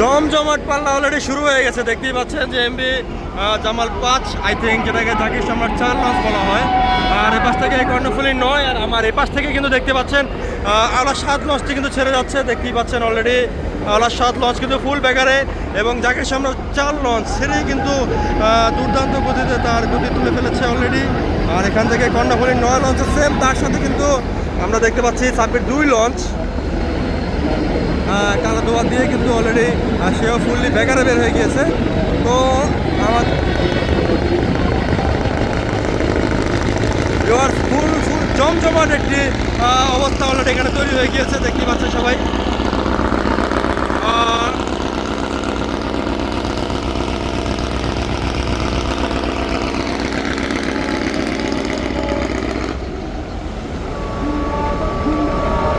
জমজমাট পাল্লা অলরেডি শুরু হয়ে গেছে। দেখতেই পাচ্ছেন যে এমবি জামাল পাঁচ আই থিঙ্ক যেটাকে জাকির সম্রাট চার লঞ্চ বলা হয়। আর এপাশ থেকে কর্ণফুলি নয়, আর আমার এপাশ থেকে কিন্তু দেখতে পাচ্ছেন আলা সাত লঞ্চটি কিন্তু ছেড়ে যাচ্ছে। দেখতেই পাচ্ছেন অলরেডি আলা সাত লঞ্চ কিন্তু ফুল ব্যাগারে এবং জাকির সম্রাট চার লঞ্চ ছেড়েই কিন্তু দুর্দান্ত গতিতে তার গতি তুলে ফেলেছে অলরেডি আর এখান থেকে কর্ণফুলি নয় লঞ্চ সেম তার সাথে কিন্তু আমরা দেখতে পাচ্ছি সাব্বির দুই লঞ্চ কালো দোয়া দিয়ে কিন্তু অলরেডি সেও ফুললি বেকারে বের হয়ে গিয়েছে। তো আমার ফুল ফুল, জমজমাট একটি অবস্থা অলরেডি এখানে তৈরি হয়ে গিয়েছে দেখতে পাচ্ছে সবাই।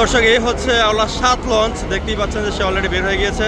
দর্শক এই হচ্ছে আওলা সাত লঞ্চ দেখতেই পাচ্ছেন যে সে অলরেডি বের হয়ে গিয়েছে।